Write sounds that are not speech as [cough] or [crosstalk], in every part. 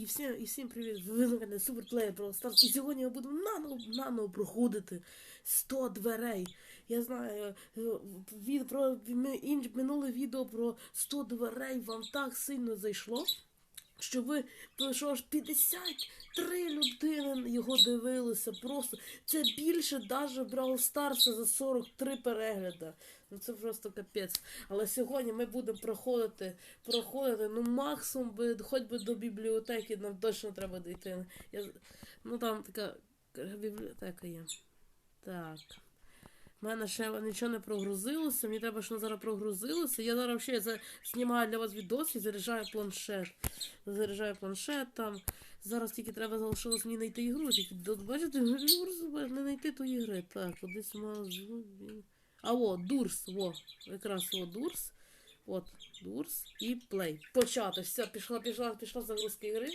І всім, і всім привіт! Ви на мене суперплеєр Stars. І сьогодні ми будемо наново, наново проходити 100 дверей. Я знаю, е, від, про ми- інш, минуле відео про 100 дверей вам так сильно зайшло, що ви що аж 53 людини його дивилися. Просто це більше навіть Brawl Stars за 43 перегляди. Ну це просто капець. Але сьогодні ми будемо проходити, проходити, ну максимум би, хоч би до бібліотеки, нам точно треба дійти. Я, ну там така бібліотека є. Так. У мене ще нічого не прогрузилося, мені треба, щоб зараз прогрузилося. Я зараз ще знімаю для вас відос і заряджаю планшет. Заряджаю планшет там. Зараз тільки треба залишилось мені знайти ігру. Бачите, [laughs] не знайти ту ігри. Так, кудись мав. А о, Дурс, во, якраз о, Дурс. От, Дурс і плей. Почати. Все, пішла, пішла, пішла загрузка ігри.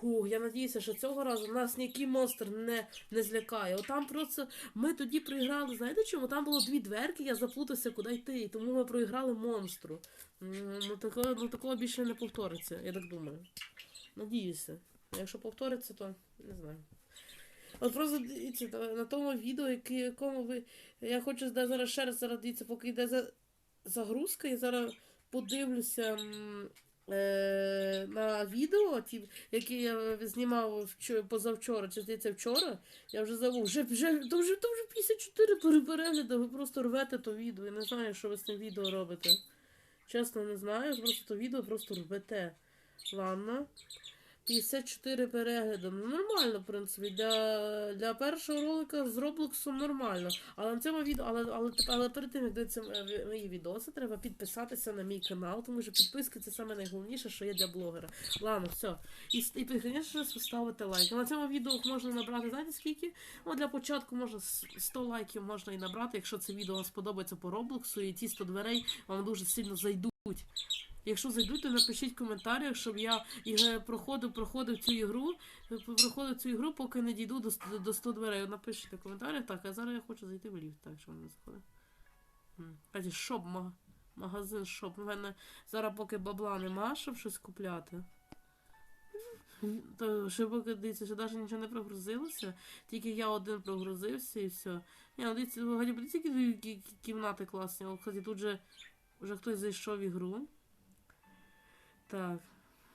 Фух, я надіюся, що цього разу нас ніякий монстр не, не злякає. Отам просто ми тоді проіграли, знаєте чому? Там було дві дверки, я заплутався, куди йти, і тому ми проіграли монстру. Ну такого, ну, такого більше не повториться, я так думаю. Надіюся. Якщо повториться, то не знаю. От просто дивіться, на- тому відео, якому ви. Я хочу зараз ще раз зараз дивіться, поки йде за, загрузка, я зараз подивлюся е, на відео, ті, які я знімав вчо- позавчора, чи здається вчора. Я вже забув. Вже, вже, то вже, то вже 54 пере- перегляди, ви просто рвете то відео. Я не знаю, що ви з цим відео робите. Чесно, не знаю, просто то відео просто рвете. Ладно. 54 перегляди. Ну, нормально, в принципі. Для, для першого ролика з Роблоксом нормально. Але на цьому відео, але, але, але перед тим, як дивитися е, мої відоси, треба підписатися на мій канал, тому що підписки це саме найголовніше, що є для блогера. Ладно, все. І, і звісно, ставити лайк. На цьому відео можна набрати, знаєте скільки? Ну, для початку можна 100 лайків можна і набрати, якщо це відео вам сподобається по Роблоксу, і ті 100 дверей вам дуже сильно зайдуть. Якщо зайдуть, то напишіть в коментарях, щоб я проходив, проходив цю ігру, е, проходив цю ігру, поки не дійду до, до 100 дверей. Напишіть в коментарях. Так, а зараз я хочу зайти в ліфт, так що не заходить. Кстати, шоп, магазин шоп. У мене зараз поки бабла нема, щоб щось купляти. То ще поки дивіться, що навіть нічого не прогрузилося. Тільки я один прогрузився і все. Ні, ну дивіться, які кі- кі- кімнати класні. Кстати, тут же вже хтось зайшов в ігру. Так.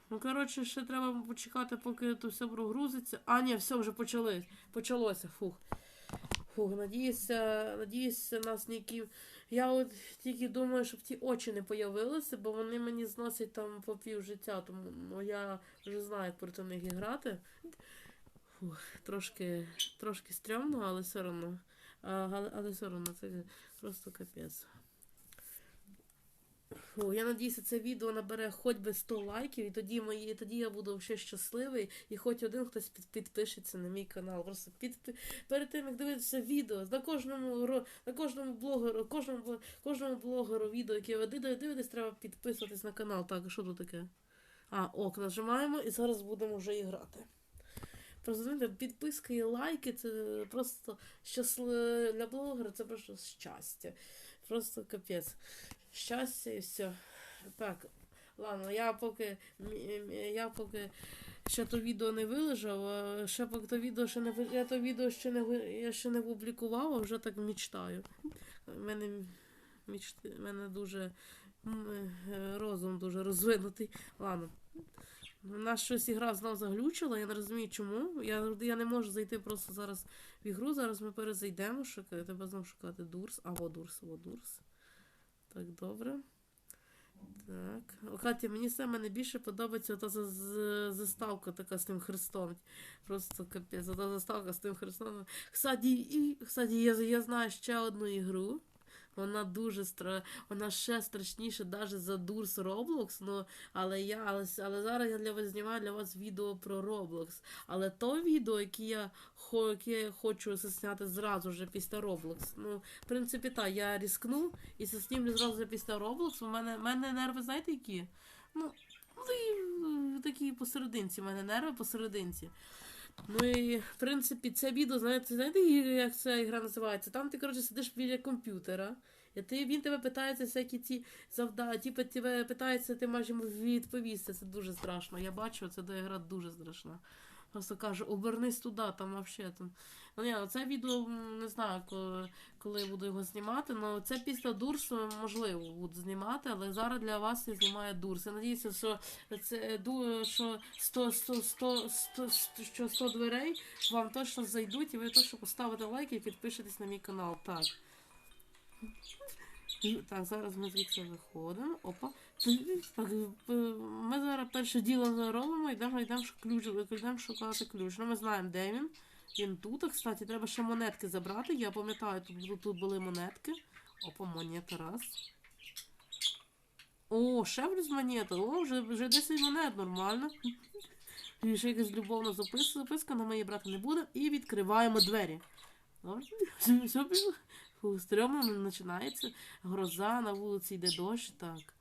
Ну, коротше, ще треба почекати, поки то все прогрузиться. А, ні, все, вже почали. Почалося. Фух. Фух, надіюся, надіюся, нас ніякі. Я от тільки думаю, щоб ті очі не появилися, бо вони мені зносять там по пів життя, тому ну, я вже знаю, як проти них грати. Фух, трошки, трошки стрьомно, але все одно. Але все одно, це просто капець. Фу, я надіюся, це відео набере хоч би 100 лайків, і тоді мої, тоді я буду ще щасливий, і хоч один хтось під, підпишеться на мій канал. Просто під, перед тим, як дивитися відео, на кожному на кожному блогеру, кожному, кожному блогеру відео, яке ви дивитесь, треба підписуватись на канал. Так, що тут таке? А, ок, нажимаємо і зараз будемо вже і грати. Просто знаєте, підписка і лайки це просто щасливе для блогера, це просто щастя. Просто капець. Щастя і все. Так, ладно, я поки я поки ще то відео не вилежав, ще поки то відео ще не я то відео ще не я ще не публікував, а вже так мечтаю. У мене мічти, мене дуже е, розум дуже розвинутий. Ладно. У нас щось ігра знов заглючила, я не розумію чому. Я, я не можу зайти просто зараз в ігру. Зараз ми перезайдемо, шукати, треба знову шукати Дурс. А, во Дурс, во Дурс. Так, добре. Так. Катя, мені саме найбільше подобається ота заставка така з тим хрестом. Просто капець, та заставка з тим хрестом. Кстати, і, кстати я, я знаю ще одну ігру. Вона дуже стра... вона ще страшніша навіть за Дурс Roblox, ну, але я, але, але зараз я для вас знімаю для вас відео про Roblox. Але то відео, яке я, хо, яке я хочу зняти зразу вже після Roblox. Ну, в принципі, так, я рискну і заснімлю зразу після Roblox. У мене, мене нерви, знаєте, які? Ну, такі посерединці, у мене нерви посерединці. Ну і в принципі це відео, знаєте, знаєте, як ця ігра називається? Там ти, коротше, сидиш біля комп'ютера, І ти, він тебе питається всякі ці завдання, ті пи- тебе питається, ти маєш йому відповісти. Це дуже страшно. Я бачу, це до гра дуже страшна. Просто каже, обернись туди, там взагалі там. Ну ні, це відео не знаю, коли, коли я буду його знімати. Ну це після Дурсу можливо буду знімати, але зараз для вас я знімаю Дурс. Я надіюся, що це що 100, 100, 100, 100, 100, що 100 дверей вам точно зайдуть, і ви точно поставите лайк і підпишетесь на мій канал. Так. Так, зараз ми звідси виходимо. Опа. Ми зараз перше діло робимо, йдемо, йдемо, ключ, йдемо шукати ключ. Ну, ми знаємо, де він. Він тут, а, кстати, треба ще монетки забрати. Я пам'ятаю, тут, тут, були монетки. Опа, монета раз. О, ще плюс монета. О, вже, вже 10 монет, нормально. І ще якась любовна записка, записка, на моїй брати не буде. І відкриваємо двері. Добре? [laughs] Все починається. Гроза, на вулиці йде дощ. Так.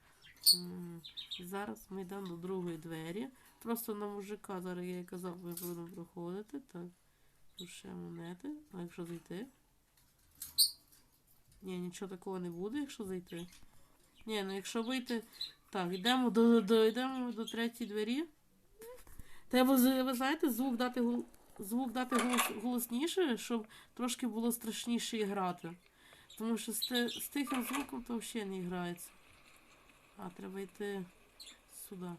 Зараз ми йдемо до другої двері. Просто на мужика, зараз я казав, ми будемо проходити. Так. Ще монети. А якщо зайти? Ні, нічого такого не буде, якщо зайти. Ні, ну якщо вийти. Так, йдемо до, до, йдемо до третьої двері. Треба, ви знаєте, звук дати звук дати голос, голосніше, щоб трошки було страшніше грати. Тому що з, з тихим звуком то взагалі не грається. А, треба йти сюди.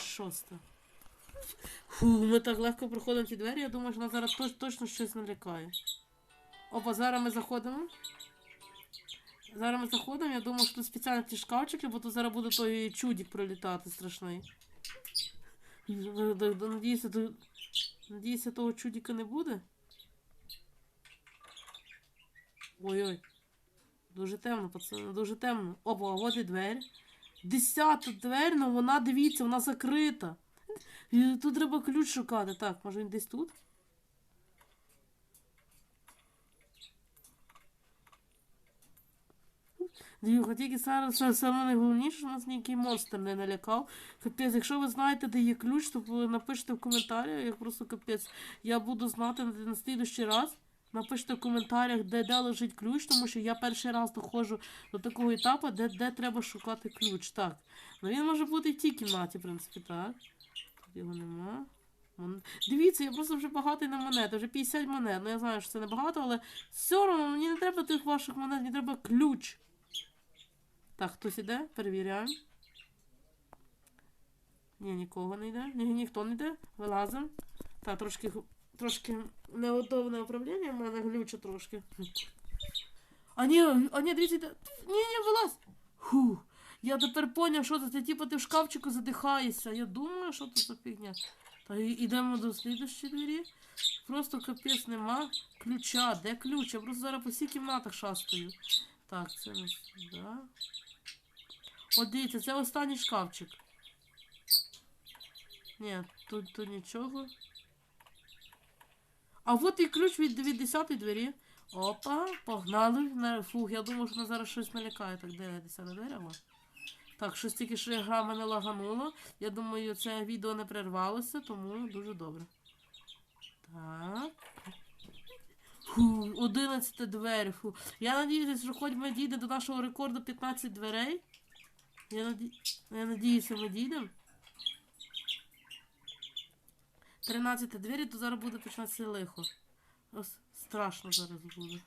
Шосте. Фу, ми так легко проходимо ці двері, я думаю, що нас зараз точ, точно щось налякає. Опа, зараз ми заходимо. Зараз ми заходимо, я думаю, що тут спеціально ті шкафчики, бо тут зараз буде той чудік пролітати страшний. Надіюся, то- надіюся, того чудіка не буде. Ой-ой. Дуже темно, пацани, дуже темно. Опа, от і двері. Десята двері, ну вона, дивіться, вона закрита. Тут треба ключ шукати. Так, може він десь тут? Дивіться, тільки зараз саме найголовніше, що нас ніякий монстр не налякав. Капець, якщо ви знаєте, де є ключ, то напишіть в коментарях, як просто капець. Я буду знати на, на слідущий раз. Напишіть в коментарях, де, де лежить ключ, тому що я перший раз доходжу до такого етапу, де, де треба шукати ключ. Так. Ну він може бути в тій кімнаті, в принципі, так. Тут його нема. Мон- Дивіться, я просто вже багатий на монети, вже 50 монет. Ну я знаю, що це не багато, але все одно мені не треба тих ваших монет, мені треба ключ. Так, хтось іде? Перевіряємо. Ні, нікого не йде. Ні, ніхто не йде. Вилазимо. Так, трошки, трошки неудобне управління, в мене глюче трошки. А ні, а ні, дивіться. Ні, ні, вилазь. Фу. Я тепер поняв, що це. Ти типу ти в шкафчику задихаєшся. Я думаю, що це за фігня. Та йдемо до слідущої двері. Просто капець нема ключа. Де ключ? Я просто зараз по всіх кімнатах шастаю. Так, це не сюди. От дивіться, це останній шкафчик. Ні, тут, тут нічого. А от і ключ від, від 10 двері. Опа, погнали. На- Фух, я думаю, що нас зараз щось налякає. Так, де 10 двері? О. Так, щось тільки що гра мене лагануло. Я думаю, це відео не перервалося, тому дуже добре. Так. Фу, 11 двері. Фу. Я надіюся, що хоч ми дійдемо до нашого рекорду 15 дверей. Я, наді... я надіюся, ми дійдемо. 13 двері, то зараз буде починатися лихо. Ось страшно зараз буде.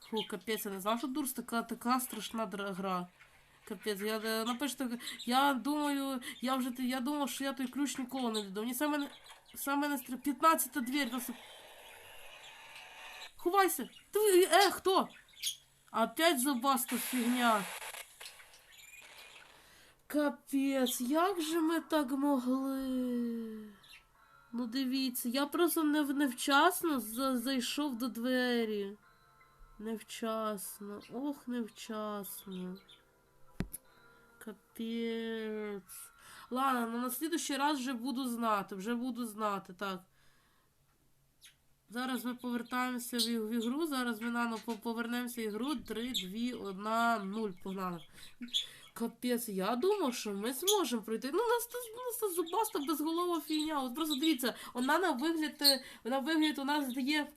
Фу, капець, я не знав, що Дурс така, така страшна гра. Капець, я е, напишете, я думаю, я вже я думав, що я той ключ ніколи не дійду. Мені саме саме не стр... 15 двері, просто. Ховайся! Ти, е, хто? Опять зубаста фігня. Капець, як же ми так могли? Ну дивіться, я просто не, невчасно зайшов до двері. Невчасно. Ох, невчасно. Капець. Ладно, ну на слідущий раз вже буду знати, вже буду знати, так. Зараз ми повертаємося в, ігру, зараз ми нано по- повернемося в ігру 3, 2, 1, 0. Погнали. Капець, я думав, що ми зможемо пройти. Ну, у нас тут зубаста безголова фігня. От просто дивіться, вона на вигляд, е, вона вигляд у нас дає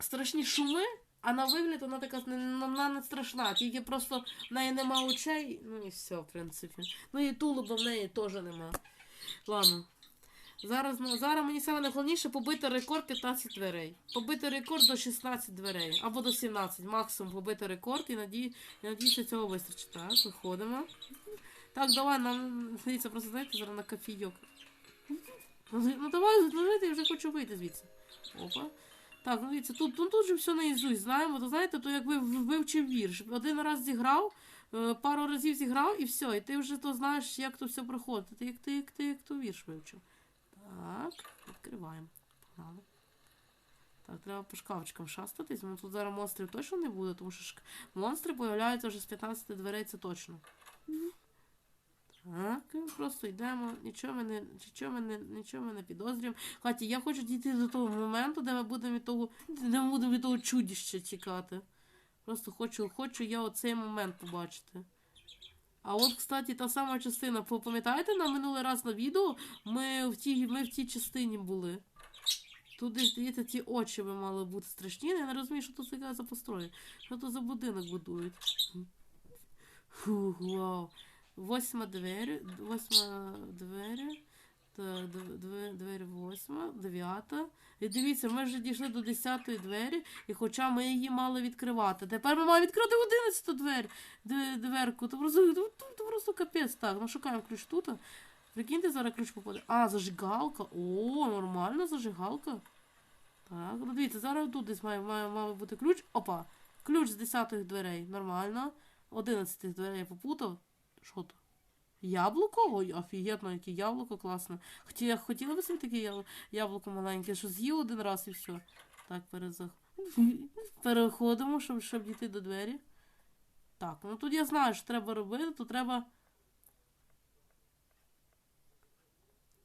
страшні шуми, А на вигляд вона така вона не страшна, тільки просто в неї нема очей, ну і все, в принципі. Ну і тулуба в неї теж нема. Ладно. Зараз, ну, зараз мені саме найголовніше побити рекорд 15 дверей. Побити рекорд до 16 дверей. Або до 17. Максимум побити рекорд і надію, надіюся, цього вистачить. Так, виходимо. Так, давай, нам дивіться, просто знаєте, зараз на кофійок. Ну давай, ну, я вже хочу вийти звідси. Опа. Так, ну дивіться, тут, ну, тут же все наїзусь, знаємо, то знаєте, то якби вивчив вірш. Один раз зіграв, е, пару разів зіграв і все, і ти вже то знаєш, як то все проходить. Ти як ти, як ти, як то вірш вивчив. Так, відкриваємо. Погнали. Так, треба по шкафчикам шастатись. Ну тут зараз монстрів точно не буде, тому що шк... монстри появляються вже з 15 дверей, це точно. Так, просто йдемо, нічого ми не, нічого ми не, нічого ми не підозрюємо. Хоча я хочу дійти до того моменту, де ми будемо від того, де ми будемо від того чудіща тікати. Просто хочу, хочу я оцей момент побачити. А от, кстати, та сама частина. Пам'ятаєте, на минулий раз на відео ми в тій, ми в тій частині були. Тут десь, здається, ті очі би мали бути страшні. Я не розумію, що тут за построї. Що тут за будинок будують. Фух, вау. Восьма двері, восьма двері. Так, двері восьма, дев'ята. І дивіться, ми вже дійшли до десятої двері, і хоча ми її мали відкривати. Тепер ми маємо відкрити одинадцяту двері, дверку. То просто, то, то, то просто капець. Так, ну шукаємо ключ тут. Прикиньте, зараз ключ попаде. А, зажигалка. О, нормально зажигалка. Так, ну дивіться, зараз тут десь має, має, має бути ключ. Опа. Ключ з десятих дверей. Нормально. Одинадцятих дверей попутав. Що то? Яблуко? Ой, офігетно, яке яблуко класне. Хотіла, хотіла би собі таке яблуко, маленьке, що з'їв один раз і все. Так, перезах... [laughs] переходимо, щоб, щоб дійти до двері. Так, ну тут я знаю, що треба робити, то треба.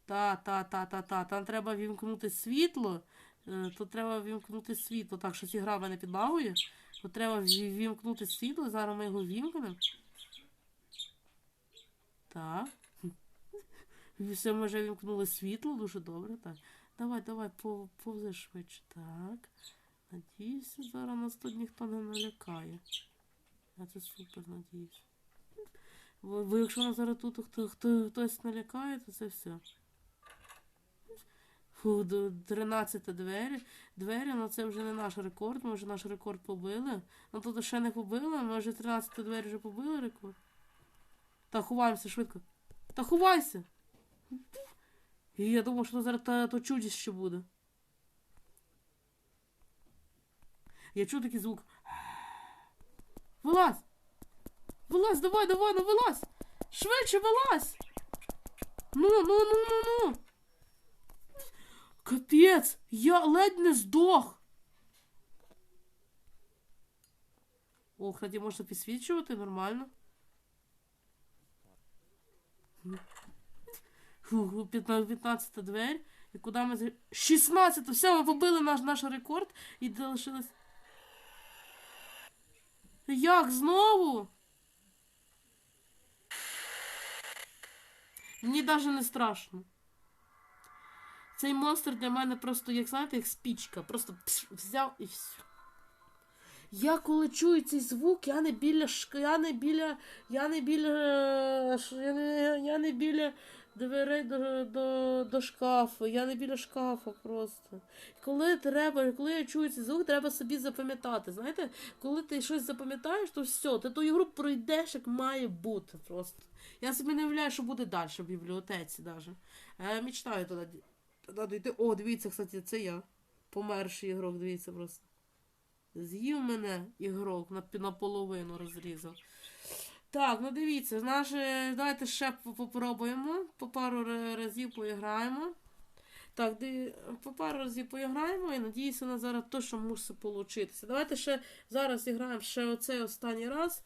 Та, та, та, та, та. Там треба вімкнути світло. Е, Тут треба вімкнути світло. Так, щось ігра мене підлагує. Тут треба вімкнути світло. Зараз ми його вімкнемо. Так. Все, ми вже вімкнули світло, дуже добре. Так. Давай, давай, пов- повзи швидше. Так. Надіюся, зараз нас тут ніхто не налякає. Я це супер надіюсь. Бо, бо якщо нас зараз тут хто, хто, хтось налякає, то це все. Фу, 13 двері. Двері, ну це вже не наш рекорд, ми вже наш рекорд побили. Ну тут ще не побили, ми вже 13 двері вже побили рекорд. Та ховаємося швидко. Та ховайся! І я думав, що зараз та, то чудіще буде. Я чую такий звук. Вилазь! Вилазь, давай, давай, ну вилазь! Швидше вилазь! Ну, ну, ну, ну, ну! Капець! Я ледь не здох! О, кстати, можна підсвічувати нормально. Фу, 15 двері. І куди ми з... 16! Все, ми побили наш, наш рекорд і залишилось. Як знову? Мені навіть не страшно. Цей монстр для мене просто, як знаєте, як спічка. Просто пш, взяв і все. Я коли чую цей звук, я не біля шк... я не біля. Я не біля. е, Я не, я не біля дверей до, до, до шкафу. Я не біля шкафа просто. Коли треба, коли я чую цей звук, треба собі запам'ятати. Знаєте, коли ти щось запам'ятаєш, то все, ти ту ігру пройдеш, як має бути просто. Я собі не уявляю, що буде далі в бібліотеці даже. Я мечтаю туди, туди дійти. О, дивіться, кстати, це я. Померший ігрок, дивіться просто. З'їв мене ігрок наполовину розрізав. Так, ну дивіться, наш, давайте ще попробуємо. По пару разів поіграємо. Так, по пару разів поіграємо і надіюся, на зараз точно мусить получитися. Давайте ще зараз зіграємо ще оцей останній раз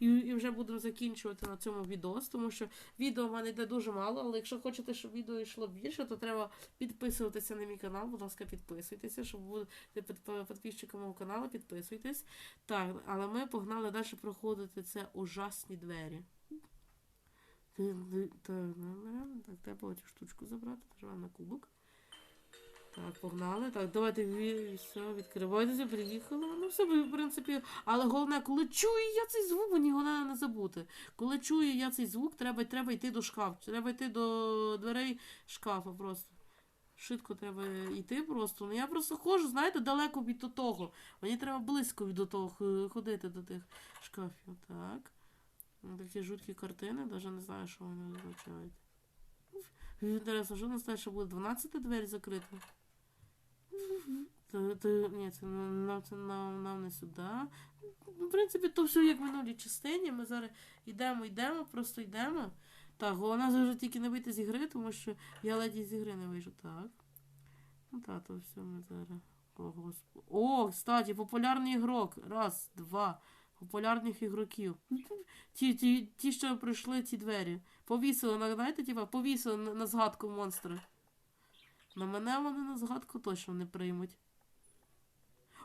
і, і вже будемо закінчувати на цьому відео, тому що відео в мене йде дуже мало, але якщо хочете, щоб відео йшло більше, то треба підписуватися на мій канал. Будь ласка, підписуйтеся, щоб бути під- підписчиком мого каналу, підписуйтесь. Так, але ми погнали далі проходити це ужасні двері. Так, треба цю штучку забрати, нажимаємо на кубок. Так, погнали. Так, давайте все, відкривайтеся, приїхали. Ну, все, в принципі. Але головне, коли чую я цей звук, мені головне не забути. Коли чую я цей звук, треба, треба йти до шкафу. Треба йти до дверей шкафа просто. Швидко треба йти просто. Ну я просто ходжу, знаєте, далеко від того. Мені треба близько від того ходити до тих шкафів. Так. Такі жуткі картини, навіть не знаю, що вони означають. Інтересно, що нас далі буде? 12 двері закриті? Та- та- Ні, це нам, це нам, нам не сюди. Ну, В принципі, то все як в минулій частині. Ми зараз йдемо, йдемо, просто йдемо. Так, головне завжди тільки не вийти з ігри, тому що я ледь з ігри не вийшов. Так. Ну так, то все ми зараз. О, господи. О, кстати, популярний ігрок. Раз, два. Популярних ігроків. Ті, ті, ті, що пройшли ці двері. Повісили, знаєте, повісили на, на згадку монстри. На мене вони на згадку точно не приймуть.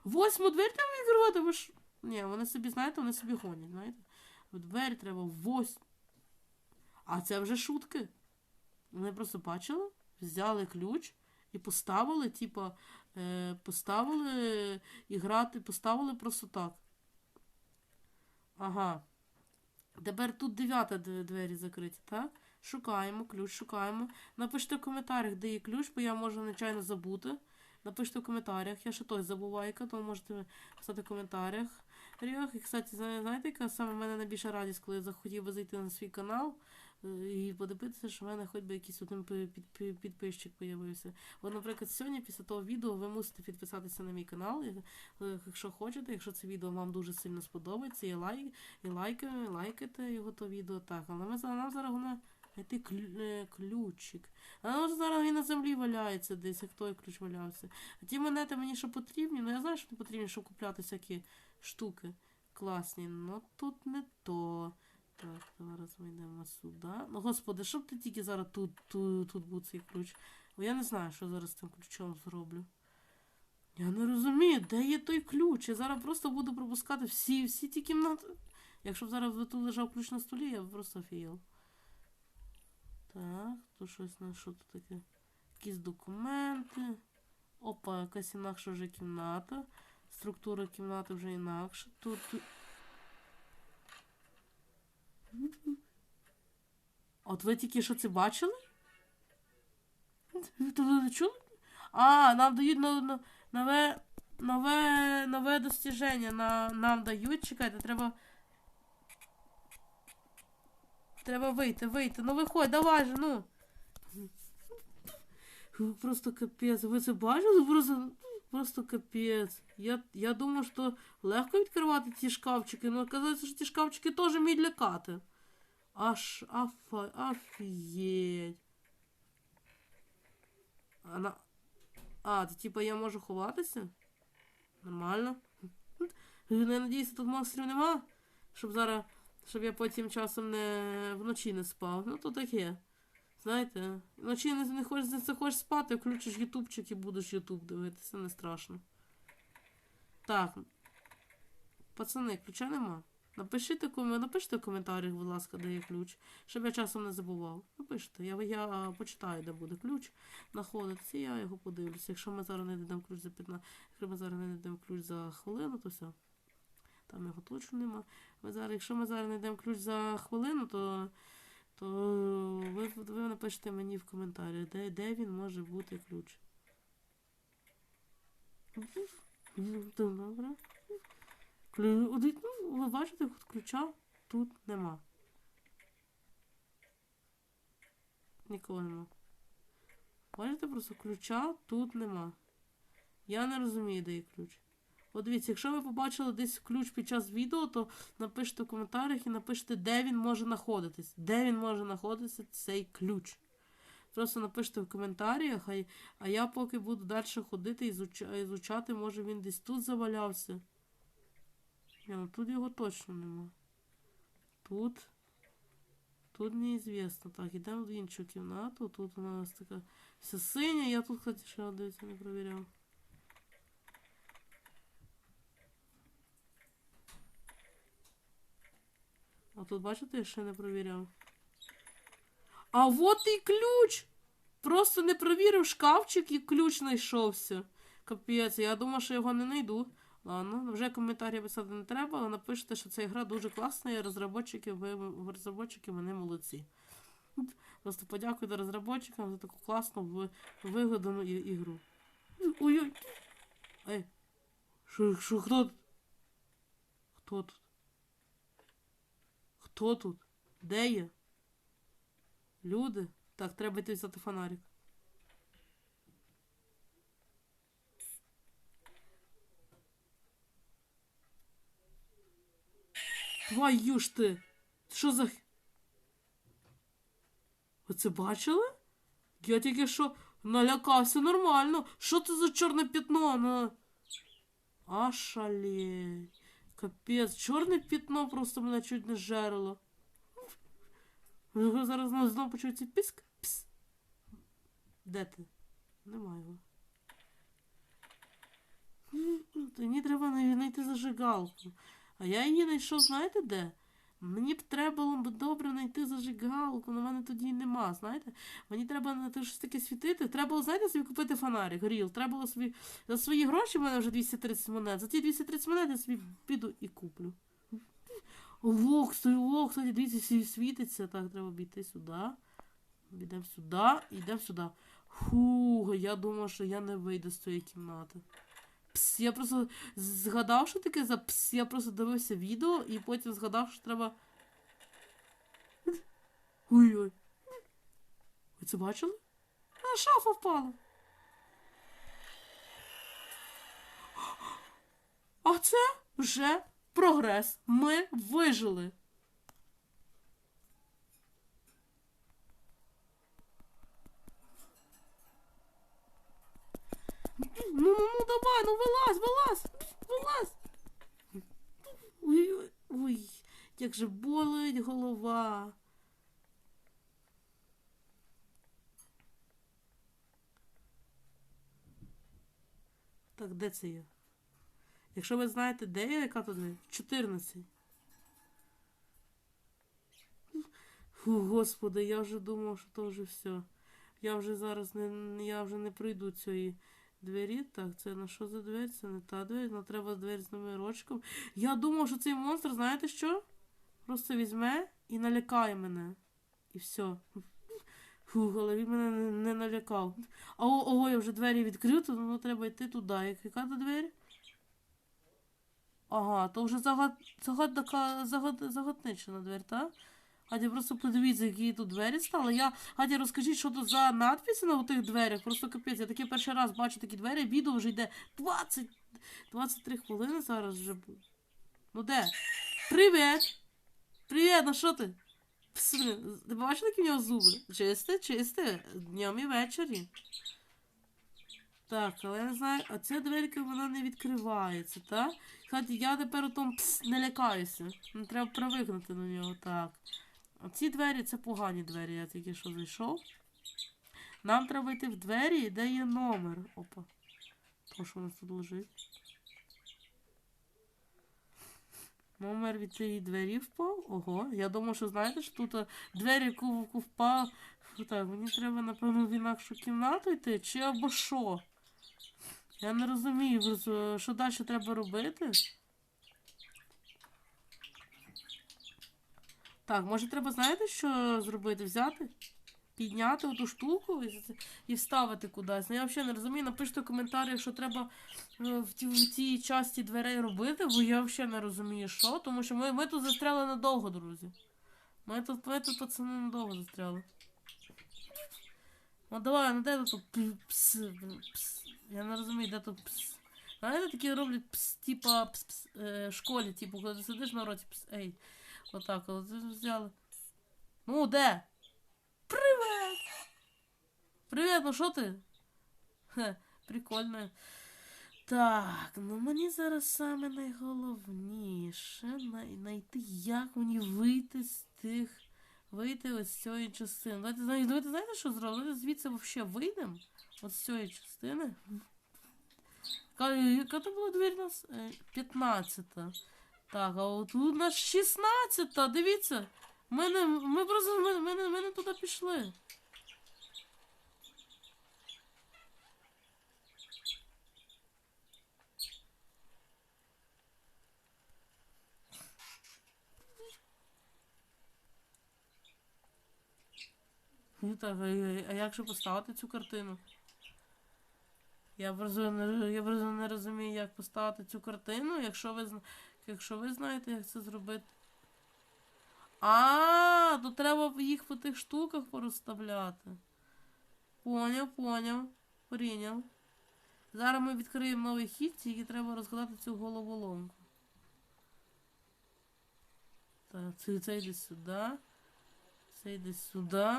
Восьму двері треба відкривати, ви ж. Ні, вони собі, знаєте, вони собі гонять, знаєте. В двері треба восьму. А це вже шутки. Вони просто бачили, взяли ключ і поставили, типа, е, поставили і грати, поставили просто так. Ага. Тепер тут дев'ята двері закриті, так? Шукаємо ключ, шукаємо. Напишіть в коментарях, де є ключ, бо я можу нечайно забути. Напишіть в коментарях. Я ще той забуваю, тому можете писати в коментарях. І, кстати, знаєте, яка саме в мене найбільша радість, коли я захотів би зайти на свій канал е, і подивитися, що в мене хоч би якийсь один пи- підписчик появився. От, наприклад, сьогодні після того відео ви мусите підписатися на мій канал, е, якщо хочете, якщо це відео вам дуже сильно сподобається, і лайк, і лайки, лайкайте його то відео. Так, але ми нам зараз головне клю- е, ключик. А може зараз він на землі валяється десь, як той ключ валявся. А ті монети мені що потрібні, ну я знаю, що не потрібні, щоб купляти всякі штуки класні. Ну тут не то. Так, зараз ми йдемо сюди. Ну, господи, щоб ти тільки зараз тут, тут, тут був цей ключ. Бо я не знаю, що зараз з цим ключом зроблю. Я не розумію, де є той ключ. Я зараз просто буду пропускати всі, всі ті кімнати. Якщо б зараз тут лежав ключ на столі, я б просто офігел. Так, тут щось на що тут таке? Якісь документи. Опа, якась інакша вже кімната. Структура кімнати вже інакша. Тут. От ви тільки що це бачили? Ви чули? А, нам дають но- но- нове, нове, нове достіження. На, нам дають. Чекайте, треба. Треба вийти, вийти. Ну виходь, давай же, ну. Просто капець. Ви це бачили? Просто, просто капець. Я, я думаю, що легко відкривати ці шкафчики, але оказується, що ці шкафчики теж вміють лякати. Аж афа, афієть. А, а, то типа я можу ховатися? Нормально. Ну, Я надіюся, тут монстрів нема. Щоб зараз. Щоб я потім часом не вночі не спав. Ну то таке. Знаєте, вночі не, не хочеш, не захочеш спати, включиш ютубчик і будеш ютуб дивитися, не страшно. Так. Пацани, ключа нема. Напишіть, ком- напишіть в коментарях, будь ласка, де є ключ, щоб я часом не забував. Напишіть, я, я почитаю, де буде ключ знаходитися, я його подивлюся. Якщо ми зараз не дадемо ключ за 15, якщо ми зараз не дадемо ключ за хвилину, то все. Там його точно нема. Ми зараз, якщо ми зараз не йдемо ключ за хвилину, то, то ви, ви напишете мені в коментарі, де, де він може бути ключ. Ну, Добре. Ну, ви бачите, ключа тут нема. Нікого нема. Бачите, просто ключа тут нема. Я не розумію, де є ключ. От дивіться, якщо ви побачили десь ключ під час відео, то напишіть в коментарях і напишіть, де він може знаходитись. Де він може знаходитися цей ключ. Просто напишіть в коментарях, а, я поки буду далі ходити і ізуча- ізучати, може він десь тут завалявся. Ні, ну тут його точно нема. Тут. Тут неізвісно. Так, йдемо в іншу кімнату. Тут у нас така вся синя. Я тут, кстати, ще дивіться, не провіряв. Тут, бачите, я ще не провіряв. А вот і ключ! просто не провірив шкафчик і ключ знайшовся. Капець, я думав, що його не знайду. Ладно, вже коментарі писати не треба, але напишете, що ця гра дуже класна, і розробники, ви, розробники вони молодці. Просто подякуйте розробникам за таку класну вигадану ігру. Ой-ой. Ей. Що, що, хто? Хто тут? Хто тут? Де є? Люди? Так, треба йти взяти фонарик. Твою ж ти! Що за... х- Ви це бачили? Я тільки що налякався нормально. Що це за чорне пятно на. А шалей. Капець, чорне пітно просто мене чуть не жерило. Зараз знову знову почуєте піск? Пс. Де ти? Немає його. То Мені треба знайти зажигалку. А я її знайшов, знаєте де? Мені б треба було б добре знайти зажигалку, але мене тоді нема, знаєте? Мені треба на те щось таке світити. Треба було, знаєте, собі купити фонарик, горіл. Треба було собі за свої гроші, в мене вже 230 монет. За ті 230 монет я собі піду і куплю. Ого, кстати, ого, кстати, дивіться, світиться. Так, треба обійти сюди. Йдемо сюди йдемо сюди. Фу, я думав, що я не вийду з цієї кімнати. Пс, я просто згадав, що таке за пс. Я просто дивився відео і потім згадав, що треба. Ой-ой. Ви це бачили? А шафа впала. А це вже прогрес. Ми вижили. Ну, ну, ну, давай, ну вилазь, вилазь, вилазь. Ой, ой, ой, як же болить голова. Так, де це я? Якщо ви знаєте, де я, яка тут двері? 14. Фу, господи, я вже думав, що то вже все. Я вже зараз не, я вже не пройду цієї двері. Так, це на що за двері? Це не та двері, але треба двері з номерочком. Я думав, що цей монстр, знаєте що? Просто візьме і налякає мене. І все. Фу, але він мене не, не налякав. А о, ого, я вже двері відкрив, то ну, треба йти туди. Як- Яка то двері? Ага, то вже загад, загад, така, загад, загаднична двері, так? Гадя, просто подивіться, які тут двері стали. Я, Гадя, розкажіть, що тут за надписи на тих дверях. Просто капець, я такий перший раз бачу такі двері, відео вже йде 20, 23 хвилини зараз вже. бу- Ну де? Привіт! Привіт, ну що ти? Ти бачила, які в нього зуби? Чисте, чисте, днем і ввечері. Так, але я не знаю, а ця дверка вона не відкривається, так? Кстати, я тепер у тому пс, не лякаюся. Треба привикнути до нього, так. А ці двері це погані двері, я тільки що зайшов. Нам треба йти в двері, де є номер. Опа. То, що у нас тут лежить. Номер від цієї двері впав. Ого. Я думав, що знаєте, що тут е, двері яку впав. Так, мені треба, напевно, в інакшу кімнату йти, чи або що? Я не розумію, що далі треба робити. Так, може треба, знаєте, що зробити? Взяти? Підняти оту штуку і, і вставити кудись. Ну я взагалі не розумію. Напишіть у коментарях, що треба е, в, ті, в цій часті дверей робити, бо я взагалі не розумію, що. Тому що ми, ми тут застряли надовго, друзі. Ми тут, ми тут пацани надовго застряли. Ну давай, ну де тут пс, пс. Я не розумію, де тут пс. Знаєте, такі роблять пс, типа пс, пс, е, в школі, типу, коли ти сидиш на роті, пс, ей. Отак, ти взяли. Ну, де? Привет! Привет, ну що ти? Хе, прикольно. Так, ну мені зараз саме найголовніше знайти, як мені вийти з тих. Вийти ось з цієї частини. Давайте, знаєте, давайте знаєте, що зробимо? Давайте звідси взагалі вийдемо. От з цієї частини. Яка, то була двір у нас? Е, 15. Так, а от ну, тут нас 16, та дивіться. мене ми просто ми, ми, не, туди пішли. Ну так, а, як же поставити цю картину? Я просто не я просто не розумію, як поставити цю картину, якщо ви якщо ви знаєте, як це зробити. А, то треба їх по тих штуках порозставляти. Поняв, поняв, прийняв. Зараз ми відкриємо новий хід, тільки треба розгадати цю головоломку. Так, це, це йде сюди. Це йде сюди.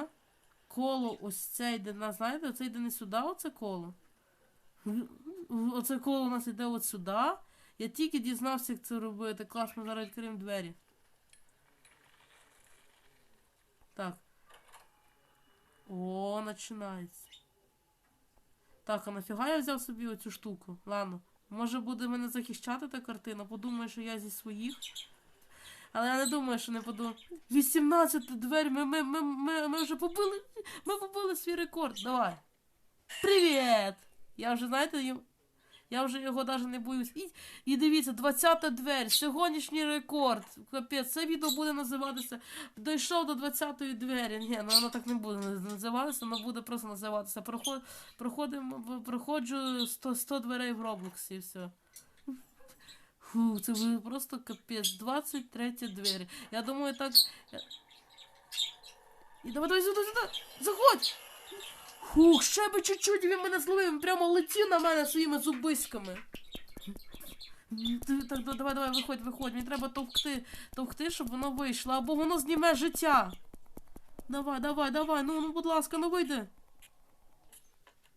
Коло ось це йде на, знаєте, це йде не сюди, оце коло. Оце коло у нас йде от сюди. Я тільки дізнався, як це робити. Класно, зараз відкриємо двері. Так. О, починається. Так, а нафіга я взяв собі оцю штуку? Ладно. Може буде мене захищати та картина, подумає, що я зі своїх. Але я не думаю, що не подумаю. 18 двері, ми, ми, ми, ми, ми вже побили. Ми побили свій рекорд. Давай. Привіт! Я вже, знаєте, їм- я вже його навіть не боюсь. І, і дивіться, 20 двері, сьогоднішній рекорд. Капець, це відео буде називатися Дійшов до 20-ї двері. Ні, ну воно так не буде називатися, воно буде просто називатися. Проход, проходимо, проходжу 100, 100 дверей в Роблоксі і все. Фу, це буде просто капець. 23 двері. Я думаю, так. І давай, давай сюди, сюди! Заходь! Фух, ще би чуть-чуть він мене зловив, він прямо летів на мене своїми зубиськами. Так, давай, давай, виходь, виходь. Мені треба товкти, товкти, щоб воно вийшло, або воно зніме життя. Давай, давай, давай, ну, ну, будь ласка, ну вийди.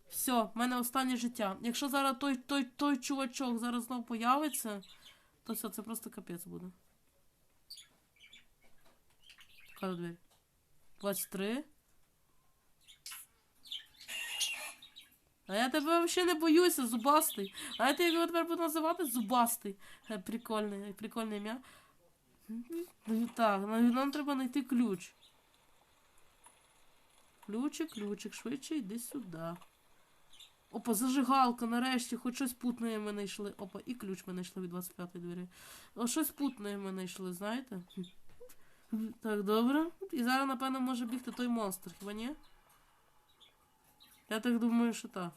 Все, в мене останнє життя. Якщо зараз той, той, той чувачок зараз знов появиться, то все, це просто капець буде. Яка двері? 23. А я тебе взагалі не боюся, зубастий. А я тебе його тепер буду називати зубастий. Е, Прикольне, прикольне ім'я. Ну, Так, нам нам треба знайти ключ. Ключик, ключик, швидше йди сюди. Опа, зажигалка, нарешті, хоч щось путне ми знайшли. Опа, і ключ ми знайшли від 25-ї двері. О, щось путне ми знайшли, знаєте? Так, добре. І зараз, напевно, може бігти той монстр, хіба ні? Я так думаю, що так.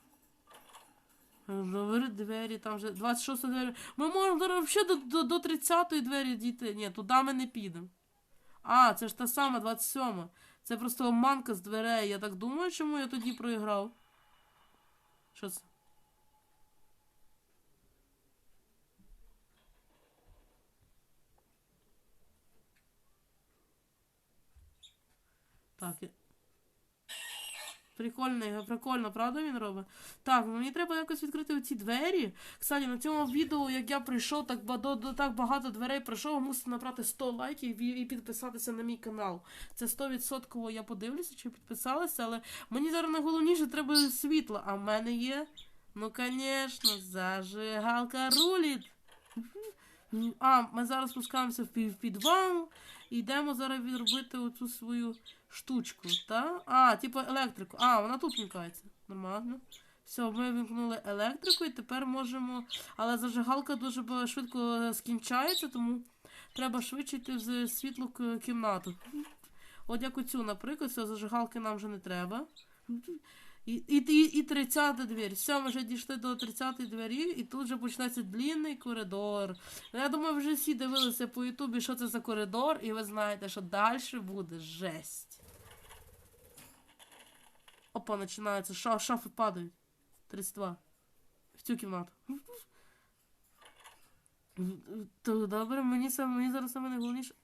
Добре, двері, там вже 26 двері. Ми можемо зараз взагалі до, до, до 30-ї двері дійти. Ні, туди ми не підемо. А, це ж та сама 27. Це просто обманка з дверей. Я так думаю, чому я тоді проіграв. Що це? Так, я... Прикольно, прикольно, правда він робить? Так, ну мені треба якось відкрити оці двері. Кстати, на цьому відео, як я прийшов, так, до, до, так багато дверей пройшов, мусите набрати 100 лайків і, і підписатися на мій канал. Це 100% я подивлюся, чи підписалися, але мені зараз найголовніше треба світло, а в мене є. Ну, звісно, зажигалка руліт. А, ми зараз спускаємося в підвал і йдемо зараз відробити оцю свою штучку, та? А, типу електрику. А, вона тут вмикається. Нормально. Все, ми вимкнули електрику і тепер можемо. Але зажигалка дуже швидко е, скінчається, тому треба швидше йти в світлу кімнату. От як оцю, наприклад, все, зажигалки нам вже не треба. І, і, і, і 30 двері. Все, вже дійшли до 30 двері, і тут вже почнеться длінний коридор. Ну, Я думаю, вже всі дивилися по Ютубі, що це за коридор, і ви знаєте, що далі буде жесть. Опа, починається. Ша, шафи падають. 32. В цю кімнату. То добре, мені, саме, мені зараз саме найголовніше.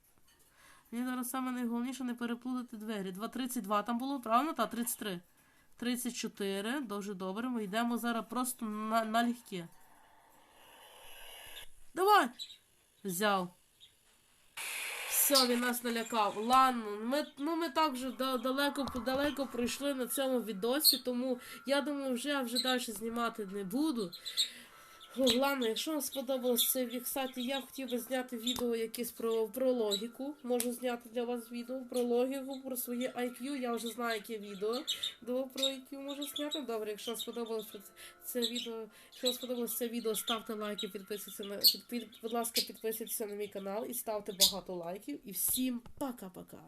Мені зараз саме найголовніше не переплутати двері. 2.32 там було, правильно? Та, 33. 34. Дуже добре. Ми йдемо зараз просто на, налегке. Давай! Взяв. Все, він нас налякав. Ладно, ми, ну ми так вже далеко далеко пройшли на цьому відосі, тому я думаю, вже вже далі знімати не буду. Ладно, якщо вам сподобалось це відео, кстати, я хотів би зняти відео якесь про, про логіку. Можу зняти для вас відео про логіку, про своє IQ. Я вже знаю, яке відео до про IQ можу зняти. Добре, якщо вам сподобалось це відео, якщо вам сподобалось це відео, ставте лайки, підписуйтесь на під, будь ласка, підписуйтесь на мій канал і ставте багато лайків. І всім пока-пока.